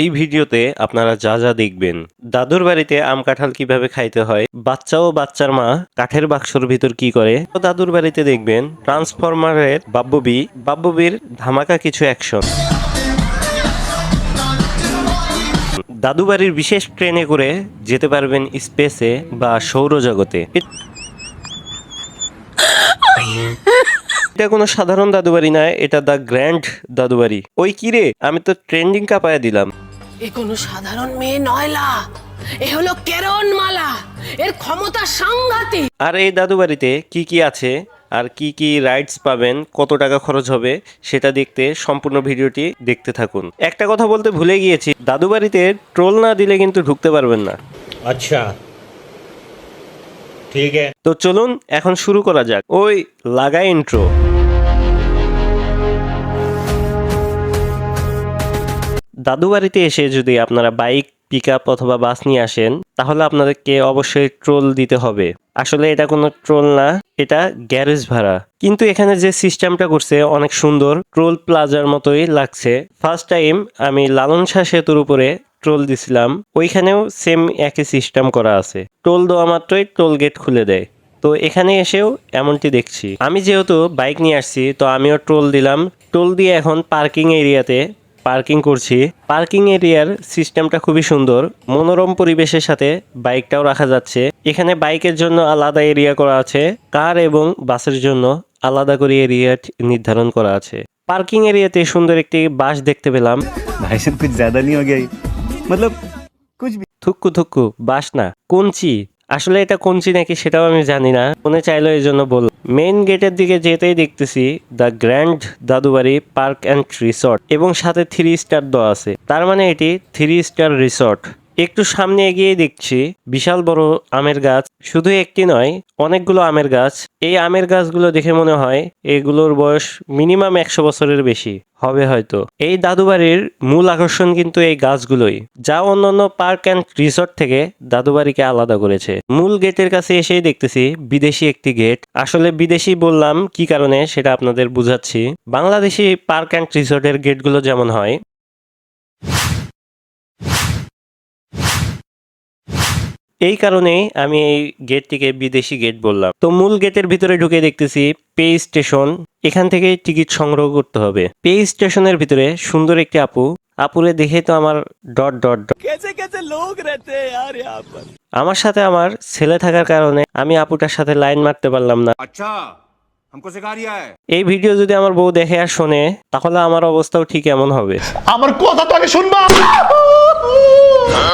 এই ভিডিওতে আপনারা যা যা দেখবেন, দাদুর বাড়িতে আম কাঁঠাল কীভাবে খাইতে হয়, বাচ্চা ও বাচ্চার মা কাঠের বাক্সর ভিতর কি করে দাদুর বাড়িতে দেখবেন ট্রান্সফরমারের বাব্যবি বাব্যবির ধামাকা কিছু অ্যাকশন। দাদু বাড়ির বিশেষ ট্রেনে করে যেতে পারবেন স্পেসে বা সৌরজগতে। এটা কোনো সাধারণ দাদুবাড়ি নয়, এটা দ্য গ্র্যান্ড দাদুবাড়ি। ওই কি রে? আমি তো ট্রেন্ডিং কাপায়া দিলাম। এ কোনো সাধারণ মেয়ে নয়লা এ হলো কেরণমালা। এর ক্ষমতা সাংঘাতিক। আর এই দাদু বাড়িতে কি কি আছে আর কি কি রাইডস পাবেন কত টাকা খরচ হবে সেটা দেখতে সম্পূর্ণ ভিডিওটি দেখতে থাকুন। একটা কথা বলতে ভুলে গিয়েছি দাদু বাড়িতে ট্রোল না দিলে কিন্তু ঢুকতে পারবেন না। আচ্ছা। ঠিক আছে। তো চলুন এখন শুরু করা যাক। ওই লাগা ইন্ট্রো দাদু বাড়িতে এসে যদি আপনারা বাইক পিক আপ অথবা বাস নিয়ে আসেন, তাহলে আপনাদেরকে অবশ্যই ট্রোল দিতে হবে। আসলে এটা কোনো ট্রোল না, এটা গ্যারেজ ভাড়া। কিন্তু এখানে যে সিস্টেমটা করছে, অনেক সুন্দর ট্রোল প্লাজার মতোই লাগছে। ফার্স্ট টাইম আমি লালন শাহ সেতুর উপরে ট্রোল দিছিলাম, ওইখানেও সেম একই সিস্টেম করা আছে। টোল দেওয়া মাত্রই টোল গেট খুলে দেয়। তো এখানে এসেও এমনটি দেখছি। আমি যেহেতু বাইক নিয়ে আসছি, তো আমিও টোল দিলাম। টোল দিয়ে এখন পার্কিং এরিয়াতে পার্কিং করছি। পার্কিং এরিয়ার সিস্টেমটা খুবই সুন্দর। মনোরম পরিবেশের সাথে বাইকটাও রাখা যাচ্ছে। এখানে বাইকের জন্য আলাদা এরিয়া করা আছে। কার এবং বাসের জন্য আলাদা করে এরিয়া নির্ধারণ করা আছে। পার্কিং এরিয়াতে সুন্দর একটি বাস দেখতে পেলাম। ভাই সাহেব কুছ নিয়ে গেই মতলব কুছ থুক্কু থুকু বাস না কুঞ্চি। আসলে এটা কোন কঞ্চি নাকি সেটাও আমি জানি না। মনে চাইলো এই জন্য বল মেইন গেটের দিকে যেতেই দেখতেছি the grand Dadubari park and resort এবং সাথে থ্রি স্টার দেওয়া আছে। তার মানে এটি থ্রি স্টার রিসর্ট একটু সামনে এগিয়ে দেখছি বিশাল বড় আমের গাছ। শুধু একটি নয়, অনেকগুলো আমের গাছ। এই আমের গাছগুলো দেখে মনে হয় এগুলোর বয়স মিনিমাম একশো বছরের বেশি, হবে হয়তো। এই দাদুবাড়ির মূল আকর্ষণ কিন্তু এই গাছগুলোই, যা অন্যান্য পার্ক অ্যান্ড রিসর্ট থেকে দাদুবাড়িকে আলাদা করেছে। মূল গেটের কাছে এসেই দেখতেছি বিদেশি একটি গেট। আসলে বিদেশি বললাম কি কারণে সেটা আপনাদের বুঝাচ্ছি। বাংলাদেশি পার্ক অ্যান্ড রিসর্টের গেটগুলো যেমন হয় এই কারণে আমি এই গেটটিকে বিদেশি গেট বললাম। তো মূল গেটের ভিতরে ঢুকে দেখতেছি পে স্টেশন এখান থেকে টিকিট সংগ্রহ করতে হবে। পে স্টেশনের ভিতরে সুন্দর একটি আপু। আপুরে দেখে তো আমার ডট ডট ডট আমার সাথে আমার ছেলে থাকার কারণে আমি আপুটার সাথে লাইন মারতে পারলাম না। আচ্ছা এই ভিডিও যদি আমার বউ দেখে আর শোনে তাহলে আমার অবস্থাও ঠিক এমন হবে। আমার কথা তো আগে শুনবা।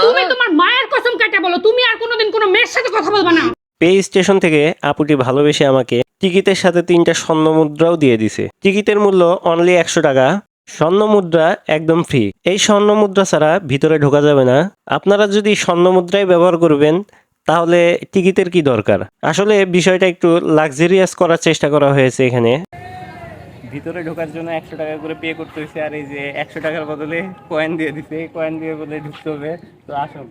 তুমি তোমার মা কসম কাটে বলো তুমি আর কোনোদিন কোনো মেয়ের সাথে কথা বলবে না। পে স্টেশন থেকে আপুটি ভালোবেসে আমাকে টিকিটের সাথে তিনটা স্বর্ণ মুদ্রাও দিয়ে দিছে। টিকিটের মূল্য অনলি একশো টাকা। স্বর্ণ মুদ্রা একদম ফ্রি এই স্বর্ণ মুদ্রা ছাড়া ভিতরে ঢোকা যাবে না। আপনারা যদি স্বর্ণ মুদ্রাই ব্যবহার করবেন তাহলে টিকিটের কি দরকার? আসলে বিষয়টা একটু লাক্সারিয়াস করার চেষ্টা করা হয়েছে এখানে। ভিতরে ঢোকার জন্য একশো টাকা করে পে করতে হয়েছে আর এই যে একশো টাকার বদলে কয়েন দিয়ে দিছে। কয়েন দিয়ে বলে ঢুকতে হবে। তো আসুন।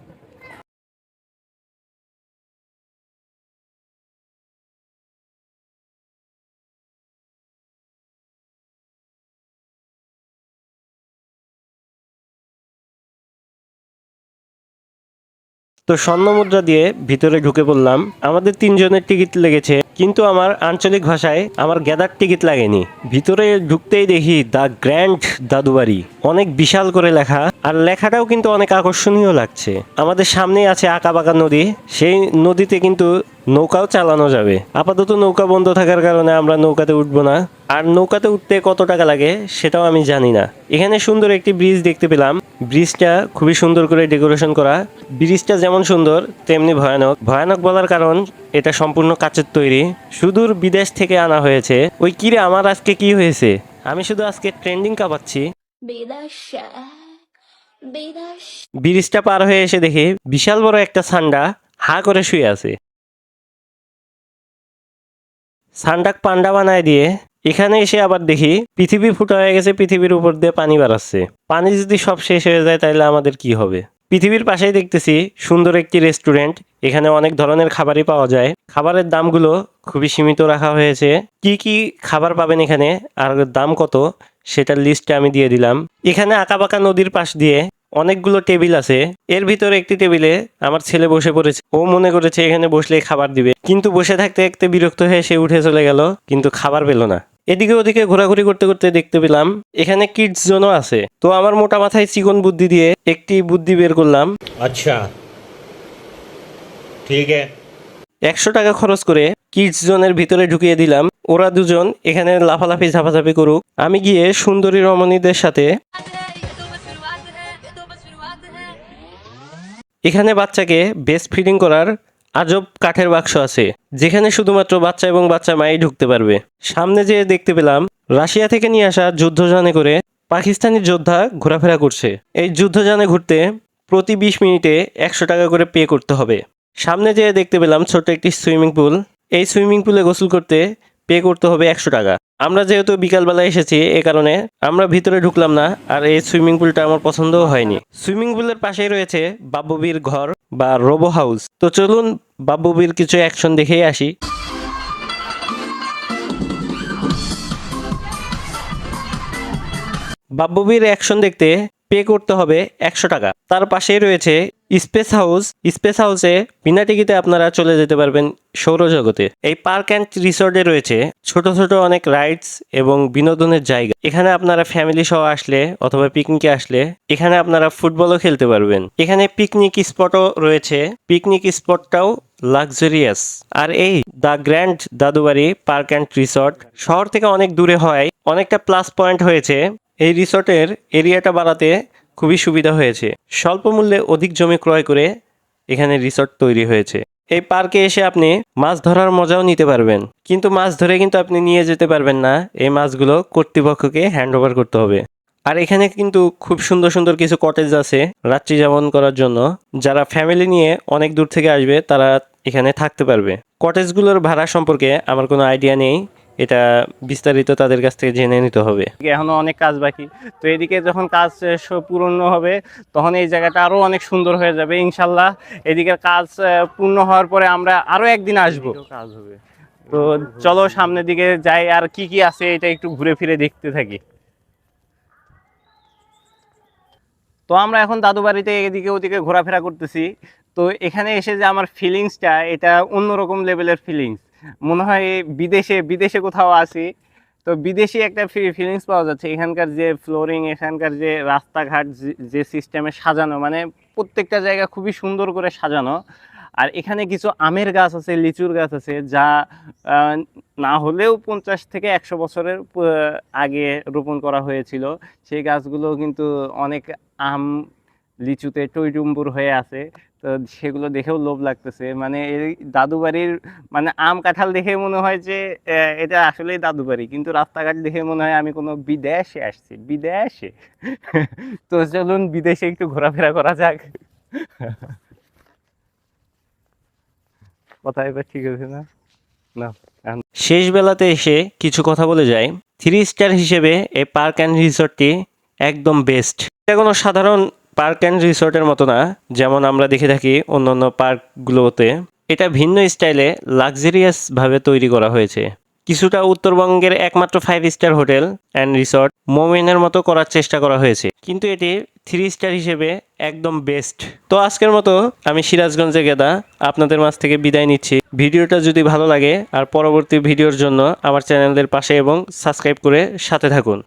তো স্বর্ণ মুদ্রা দিয়ে ভিতরে ঢুকে পড়লাম। আমাদের তিনজনের টিকিট লেগেছে, কিন্তু আমার আঞ্চলিক ভাষায় আমার গ্যাদার টিকিট লাগেনি। ভিতরে ঢুকতেই দেখি দ্য গ্র্যান্ড দাদুবাড়ি। অনেক বিশাল করে লেখা। আর লেখাটাও কিন্তু অনেক আকর্ষণীয় লাগছে। আমাদের সামনেই আছে আঁকাবাঁকা নদী। সেই নদীতে কিন্তু নৌকাও চালানো যাবে। আপাতত নৌকা বন্ধ থাকার কারণে আমরা নৌকাতে উঠবো না। আর নৌকাতে উঠতে কত টাকা লাগে সেটাও আমি জানি না। এখানে সুন্দর একটি ব্রিজ দেখতে পেলাম। ব্রিজটা খুবই সুন্দর করে ডেকোরেশন করা। ব্রিজটা যেমন সুন্দর, তেমনি ভয়ানক। ভয়ানক বলার কারণ, এটা সম্পূর্ণ কাচের তৈরি। সুদূর বিদেশ থেকে আনা হয়েছে। ওই কিরে, আমার আজকে কি হয়েছে? আমি শুধু আজকে ট্রেন্ডিং কাপাচ্ছি। Be ব্রিজটা পার হয়ে এসে দেখি বিশাল বড় একটা সান্ডা হা করে শুয়ে আছে। সান্ডাক পান্ডা বানায় দিয়ে এখানে এসে আবার দেখি পৃথিবী ফুটা হয়ে গেছে, পৃথিবীর উপর দিয়ে পানি বাড়াচ্ছে। পানি যদি সব শেষ হয়ে যায় তাহলে আমাদের কি হবে? পৃথিবীর পাশেই দেখতেছি সুন্দর একটি রেস্টুরেন্ট, এখানে অনেক ধরনের খাবারই পাওয়া যায়। খাবারের দামগুলো খুবই সীমিত রাখা হয়েছে। কি কি খাবার পাবেন এখানে আর দাম কত? সেটার লিস্টটা আমি দিয়ে দিলাম। এখানে আঁকাবাঁকা নদীর পাশ দিয়ে অনেকগুলো টেবিল আছে। এর ভিতরে একটি টেবিলে আমার ছেলে বসে পড়েছে। ও মনে করেছে এখানে বসলে খাবার দিবে। কিন্তু বসে থাকতে থাকতে বিরক্ত হয়ে সে উঠে চলে গেল, কিন্তু খাবার পেল না। এদিকে ওদিকে ঘোরাঘুরি করতে করতে দেখতে পেলাম, এখানে কিডস জোনও আছে। তো আমার মোটা মাথায় চিকন বুদ্ধি দিয়ে একটি বুদ্ধি বের করলাম। আচ্ছা। ঠিক আছে। একশো টাকা খরচ করে কিডস জোনের ভিতরে ঢুকিয়ে দিলাম। ওরা দুজন এখানে লাফালাফি ঝাপাঝাপি করুক। আমি গিয়ে সুন্দরী রমণীদের সাথে এখানে বাচ্চাকে বেস্ট ফিডিং করার আজব কাঠের বাক্স আছে, যেখানে শুধুমাত্র বাচ্চা এবং বাচ্চা মাই ঢুকতে পারবে। সামনে যেয়ে দেখতে পেলাম, রাশিয়া থেকে নিয়ে আসা যুদ্ধযানে করে পাকিস্তানি যোদ্ধা ঘোরাফেরা করছে। এই যুদ্ধযানে ঘুরতে প্রতি বিশ মিনিটে একশো টাকা করে পে করতে হবে। সামনে যেয়ে দেখতে পেলাম ছোট্ট একটি সুইমিং পুল। এই সুইমিং পুলে গোসল করতে পে করতে হবে একশো টাকা। আমরা যেহেতু বিকালবেলা এসেছি, এ কারণে আমরা ভিতরে ঢুকলাম না আর এই সুইমিং পুলটা আমার পছন্দও হয়নি। সুইমিং পুলের পাশেই রয়েছে বাব্ববির ঘর বা রোবো হাউস। তো চলুন বাব্ববির কিছু অ্যাকশন দেখেই আসি। বাব্ববির অ্যাকশন দেখতে পে করতে হবে একশো টাকা। তার পাশেই রয়েছে স্পেস হাউস। স্পেস হাউসে বিনা টিকিটে আপনারা চলে যেতে পারবেন সৌরজগতে। এই পার্ক অ্যান্ড রিসোর্টে রয়েছে ছোট ছোট অনেক রাইডস এবং বিনোদনের জায়গা। এখানে আপনারা ফ্যামিলি সহ আসলে অথবা পিকনিকে আসলে এখানে আপনারা ফুটবলও খেলতে পারবেন। এখানে পিকনিক স্পটও রয়েছে। Picnic স্পটটাও luxurious. আর এই the grand Dadubari park and resort শহর থেকে অনেক দূরে হয়। অনেকটা প্লাস পয়েন্ট হয়েছে। এই রিসর্টের এরিয়াটা বাড়াতে খুবই সুবিধা হয়েছে। স্বল্প মূল্যে অধিক জমি ক্রয় করে এখানে রিসর্ট তৈরি হয়েছে। এই পার্কে এসে আপনি মাছ ধরার মজাও নিতে পারবেন। কিন্তু মাছ ধরে কিন্তু আপনি নিয়ে যেতে পারবেন না। এই মাছগুলো কর্তৃপক্ষকে হ্যান্ড ওভার করতে হবে। আর এখানে কিন্তু খুব সুন্দর সুন্দর কিছু কটেজ আছে রাত্রি যাপন করার জন্য। যারা ফ্যামিলি নিয়ে অনেক দূর থেকে আসবে, তারা এখানে থাকতে পারবে। কটেজগুলোর ভাড়া সম্পর্কে আমার কোনো আইডিয়া নেই। এটা বিস্তারিত তাদের কাছ থেকে জেনে নিতে হবে। এখনও অনেক কাজ বাকি। তো এদিকে যখন কাজ পূর্ণ হবে তখন এই জায়গাটা আরও অনেক সুন্দর হয়ে যাবে ইনশাল্লাহ। এদিকে কাজ পূর্ণ হওয়ার পরে আমরা আরও একদিন আসব। কাজ হবে। তো চলো সামনের দিকে যাই আর কি কি আছে এটা একটু ঘুরে ফিরে দেখতে থাকি। তো আমরা এখন দাদু বাড়িতে এদিকে ওদিকে ঘোরাফেরা করতেছি। তো এখানে এসে যে আমার ফিলিংসটা এটা অন্যরকম লেভেলের ফিলিংস মনে হয় বিদেশে বিদেশে কোথাও আসি তো বিদেশি একটা ফিলিংস পাওয়া যাচ্ছে। এখানকার যে ফ্লোরিং এখানকার যে রাস্তাঘাট, যে- সিস্টেমে সাজানো মানে প্রত্যেকটা জায়গা খুবই সুন্দর করে সাজানো। আর এখানে কিছু আমের গাছ আছে, লিচুর গাছ আছে, যা না হলেও পঞ্চাশ থেকে একশো বছরের আগে রোপণ করা হয়েছিল। সেই গাছগুলো কিন্তু অনেক আম লিচুতে টইটুম্বুর হয়ে আছে, তো সেগুলো দেখেও লোভ লাগতেছে। মানে এই দাদু বাড়ির মানে আম কাঁঠাল দেখে মনে হয় যে এটা আসলেই দাদু বাড়ি কিন্তু রাস্তাঘাট দেখে মনে হয় আমি কোনো বিদেশে আসছি, বিদেশে? তো চলুন বিদেশে একটু ঘোরাফেরা করা যাক। কথা এবার ঠিক আছে না? না শেষ বেলাতে এসে কিছু কথা বলে যায় থ্রি স্টার হিসেবে এই পার্ক অ্যান্ড রিসোর্টটি একদম বেস্ট। এটা কোনো সাধারণ পার্ক অ্যান্ড রিসোর্টের মতো না, যেমন আমরা দেখে থাকি অন্যান্য পার্কগুলোতে। এটা ভিন্ন স্টাইলে লাক্সারিয়াস ভাবে তৈরি করা হয়েছে। কিছুটা উত্তরবঙ্গের একমাত্র five star hotel and resort মোমেনের মতো করার চেষ্টা করা হয়েছে। কিন্তু এটি থ্রি স্টার হিসেবে একদম বেস্ট তো আজকের মতো আমি সিরাজগঞ্জে গেদা, আপনাদের মাঝ থেকে বিদায় নিচ্ছি। ভিডিওটা যদি ভালো লাগে, আর পরবর্তী ভিডিওর জন্য আমার চ্যানেলের পাশে এবং সাবস্ক্রাইব করে সাথে থাকুন।